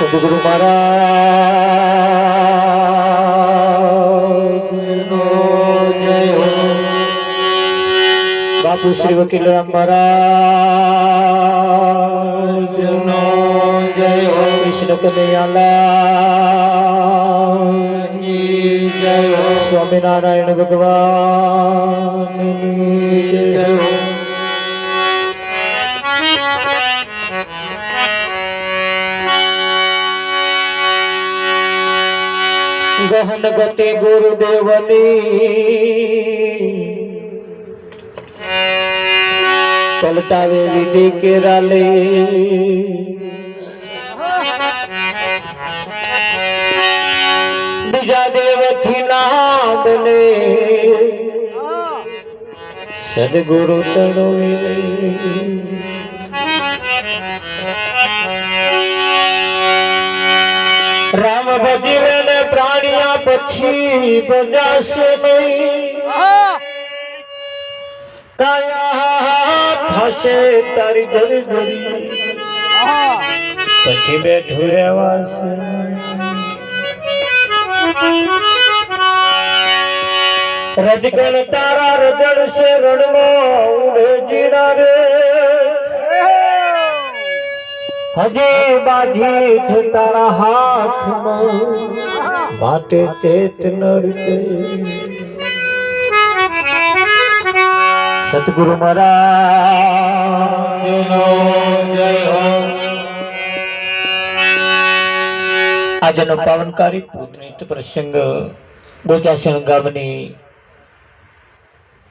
સદગુરુ મહારાજ બાપુ શ્રી વકીલ રામ મહારાજ કૃષ્ણ હો. સ્વામિનારાયણ ભગવાન ગતિ ગુરુદેવની. પલટાવે વિધિ કેરાલી. બીજા દેવથી ના બને સદગુરુ તણવી રામ ભજીવે પછી બજાશે નહીં. કાયા થશે તારી ઘરી ઘરી પછી બેઠું રહેવાશે રજગણ તારા રજડશે રણમાં ઉડે જીડા રે હજી બાજી છે તારા હાથમાં. માટે ચેત નર છે સતગુરુ હો આજનો પાવનકારી પુનિત પ્રસંગ ગોચાસણ ગામની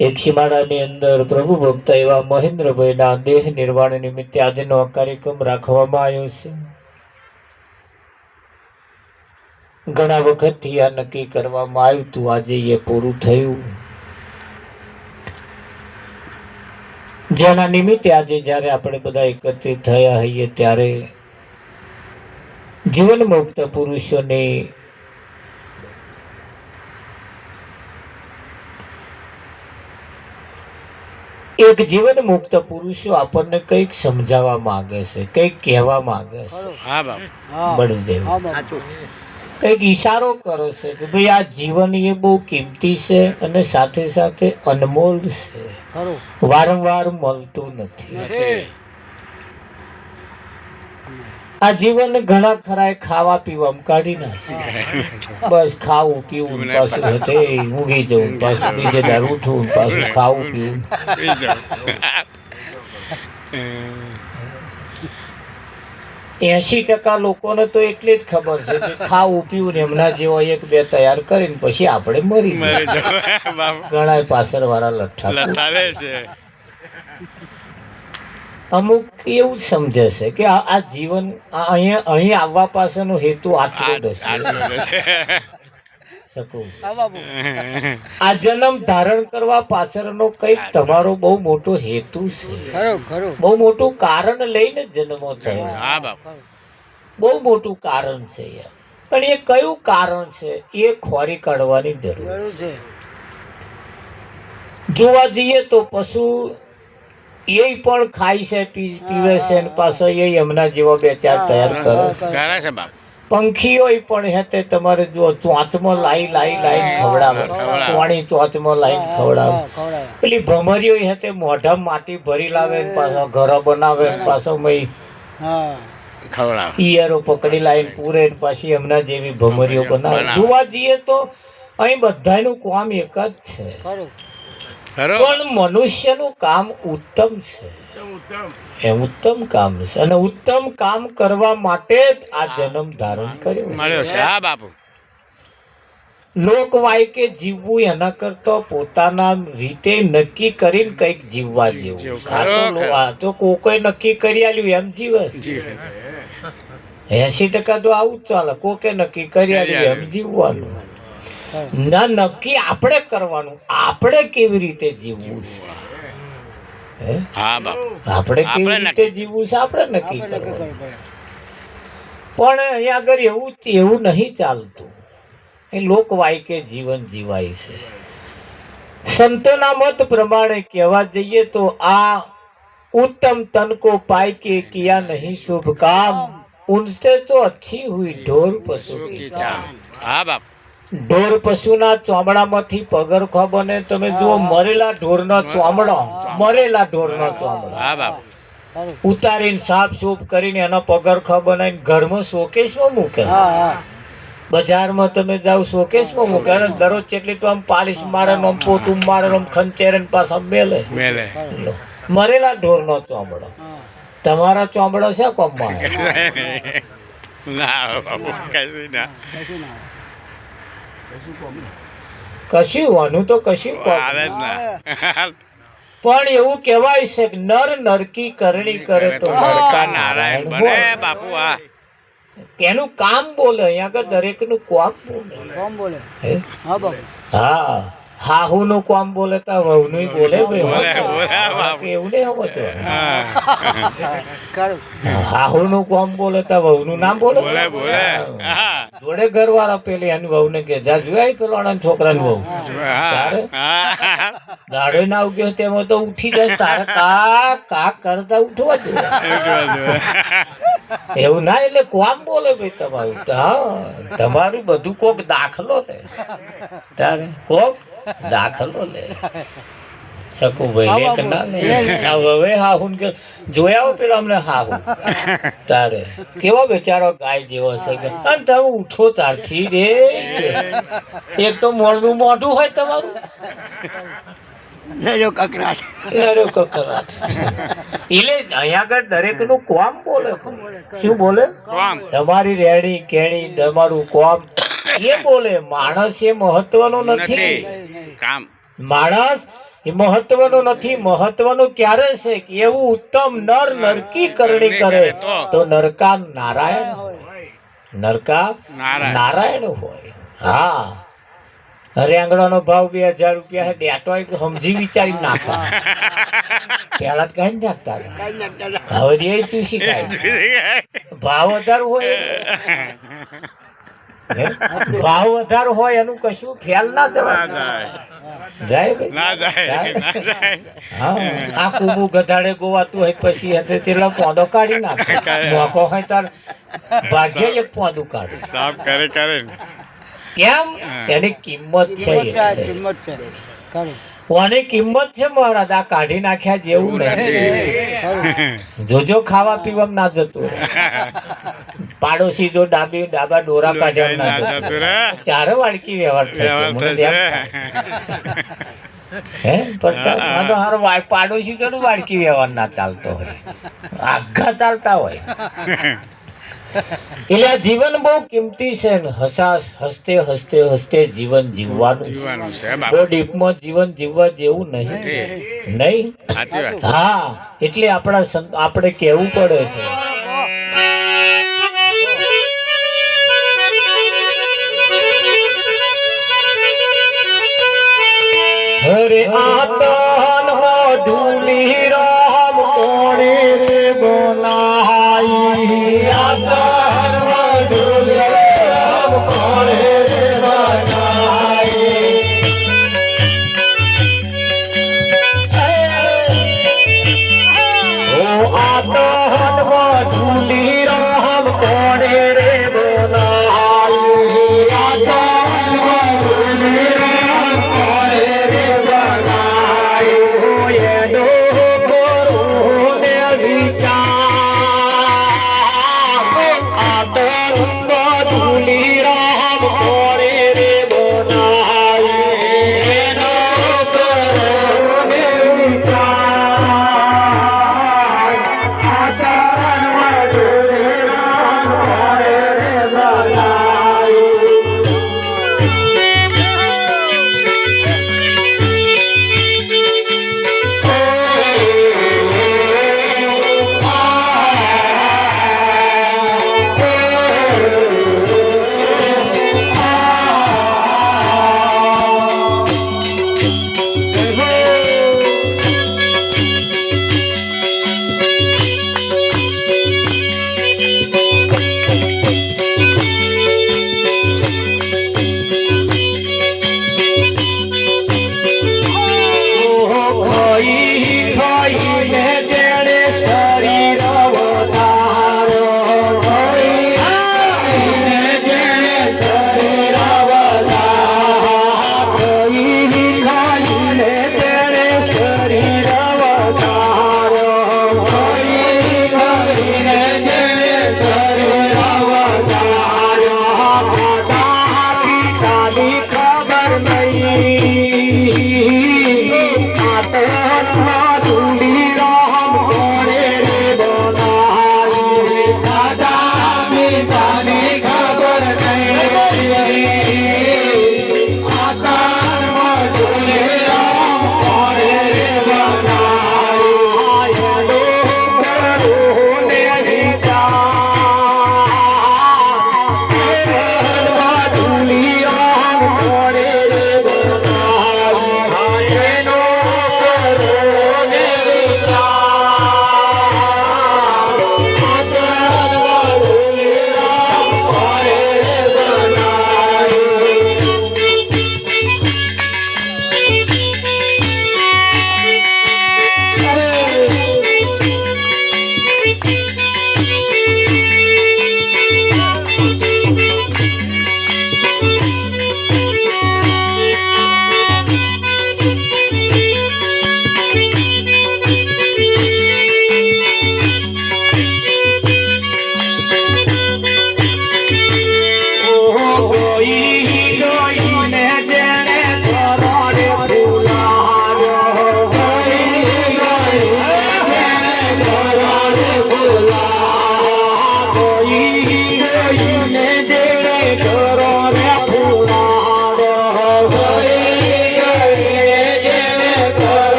એક સીમાડાની અંદર પ્રભુ ભક્ત એવા મહેન્દ્રભાઈના દેહ નિર્વાણ નિમિત્તે આજનો આ કાર્યક્રમ રાખવામાં આવ્યો છે. ઘણા વખતથી આ નક્કી કરવામાં આવ્યું હતું. આજે એ પૂરું થયું. જેના નિમિત્તે આજે જ્યારે આપણે બધા એકત્રિત થયા હોઈએ ત્યારે જીવન મુક્ત પુરુષોની એક જીવન મુક્ત પુરુષો આપણને કંઈક સમજાવવા માંગે છે કંઈક કહેવા માંગે છે. બળદેવ. કંઈક ઈશારો કરો છે કે ભાઈ આ જીવન એ બહુ કિંમતી છે અને સાથે સાથે અનમોલ છે. વારંવાર મળતું નથી. આ જીવન ઘણા ખરા ખાવા પીવામાં કાઢી નાખે. બસ ખાવું પીવું પાછું હતે ઊંઘી જવું પાછું બીજે દાર ઉઠવું પાછું ખાવું પીવું. એસી ટકા લોકોને તો એટલી જ ખબર છે કે ખાવું પીવું ને એમના જેવો એક બે તૈયાર કરીને પછી આપણે મરી ઘણા પાછળ વાળા લઠ્ઠા. છે. અમુક એવું જ સમજે છે કે આ જીવન અહીંયા અહીં આવવા પાછળનો હેતુ. આટલું જ છે. શકું. આ જન્મ ધારણ કરવા પાછળનો કંઈક તમારો બહુ મોટો હેતુ છે. બહુ મોટું કારણ લઈને જન્મો થયો. બહુ મોટું કારણ છે પણ એ કયું કારણ છે એ ખોરી કાઢવાની જરૂર છે. જોવા જઈએ તો પશુ એ પણ ખાય છે પી- પીવે છે પાછળ પાછો એ એમના જેવા બે ચાર તૈયાર કરે છે. કરે છે બાપ. પંખીઓ પણ હેતે તમારે જો ચોંચમાં લાઈ લાઈ લાઈ ખવડાવે. પાણી ચોંચમાં લાઈ ખવડાવે. પેલી ભ્રમરીઓ હેતે મોઢા માટી ભરી લાવે પાછો ઘરો બનાવે પાછો મય ખવડાવ. ઈયરો પકડી લાઈને પૂરે પાછી એમના જેવી ભમરીઓ બનાવે. બનાવે. જોવા જઈએ તો અહીં બધાનું કામ એક જ છે. ખરો. પણ મનુષ્યનું કામ ઉત્તમ છે. એ ઉત્તમ કામ છે. અને ઉત્તમ કામ કરવા માટે જ આ જન્મ ધારણ કર્યો મળ્યો છે. હા બાપુ. લોકવાય કે જીવવું એના કરતા પોતાના રીતે નક્કી કરીને કંઈક જીવવા જેવું આ તો કોઈ નક્કી કરી આલ્યું એમ જીવે. એસી ટકા તો આવું જ ચાલે. કોકે નક્કી કરી આલ્યું એમ જીવવાનું. ના નક્કી આપણે કરવાનું આપણે કેવી રીતે જીવવું છે હે? હા બાપ આપણે કેવી આપણે રીતે જીવવું છે આપણે નક્કી કરવાનું પણ અહીંયા આગળ એવું એવું નહીં ચાલતું એ લોકવાય કે જીવન જીવાય છે સંતોના મત પ્રમાણે કહેવા જઈએ તો આ ઉત્તમ તન કો પાય કે કિયા નહીં શુભ કામ उनसे तो अच्छी हुई ढोर पशु શું की કી ચા હા બાપ ઢોર પશુના ચોમડામાંથી પગરખો બને. તમે જુઓ મરેલા ઢોરનો ચોમડો મરેલા ઢોરનો ચોમડો. હા બાપ. ઉતારીને સાફ સૂફ કરીને એનો પગરખો બનાવીને ઘરમાં શોકેશમાં મૂકે. બજારમાં તમે જાઓ શોકેશમાં મૂકે. અને દરરોજ જેટલી તો આમ પાલિશ મારે ને આમ પોતું મારે આમ ખંચેરે પાછા મેલે. મેલે. મરેલા ઢોરનો ચોમડો. તમારો ચોમડો છે કોમમાં ના બાપુ કશું વાનું તો કશું આવે જ ના. પણ એવું કહેવાય છે કે નર નરકી કરણી કરે તો નરકા નારાયણ બને બાપુ આ તેનું કામ બોલે અહીંયા આગળ દરેકનું કોમ બોલે. કોમ બોલે. હા બાપુ. હા. હાહુ નું કોમ બોલે તો વહુ નું બોલે એવું નહીં હોવો તો. હાહુ નું કોમ બોલે તો વહુ નું નામ બોલે? જોડે ઘર વાળા પેલી એની વહુ ને કે જા જોયા પેલો છોકરાની વહુ. હા. હા. દાડે ના ઉગ્યો તેમાં તો ઉઠી જાય. તારે કા કા કરતા ઉઠવા જોઈએ એવું ના એટલે કોમ બોલે ભાઈ તમારું. હા તમારું બધું કોક દાખલો છે. તારે? કોક? દાખલો લે. શકુભાઈ લે કે ના લે. હવે હાહુ ને કે જોયા પેલા અમને હાહુ તારે. કેવો બેચારો ગાય જેવો છે કે અને તમે ઉઠો તારથી રે. એક તો મોડું મોઢું હોય તમારું. લેજો કકરાટ. અરે કકરાટ. એટલે અહીંયા આગળ દરેકનું કોમ બોલે. શું બોલે? તમારી રેડી કેણી તમારું કોમ. એ બોલે માણસ એ મહત્વનો નથી. નથી. કામ. માણસ એ મહત્વનો નથી. મહત્વનું ક્યારે છે કે એવું ઉત્તમ નર નરકી કરણી કરે તો. નરકા નારાયણ હોય. નરકા નારાયણ. હોય. હા. રેંગણાનો ભાવ બે હજાર રૂપિયા છે એક સમજી વિચારી નાખવા પેલા તો કઈ નાખતા. હવે એ ચૂસી ભાવ વધારે હોય? ભાવ વધારો હોય એનું કશું ખ્યાલ ના જવાય. જાય. જાય ના જાય હા. આ કુબુ ગધાડે ગોવાતું હોય પછી હતી તેલા પોંદો કાઢી નાખે. મોકો હોય તાર ભાગ્ય એક પોંદું કાઢે. સાફ કરે કરે કેમ? એની કિંમત છે કિંમત છે એટલે. કિંમત છે મહારાજ? આ કાઢી નાખ્યા જેવું નથી. જોજો ખાવા પીવામાં ના જતું પાડોશી જો ડાબી ડાબા ડોરા કાઢ્યા ના જતું ચારે વાડકી વ્યવહાર થશે. હે? પણ તો હારો પાડોશી તો વાડકી વ્યવહાર ના ચાલતો હોય. આઘા ચાલતા હોય. એટલે જીવન બહુ કિંમતી છે ને. હસાસ હસતે હસતે હસતે જીવન જીવવાનું બહુ ડીપમાં જીવન જીવવા જેવું નહીં. નહીં? હા એટલે આપણા આપણે કેવું પડે છે. હરે આતન ফুটে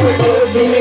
Hoje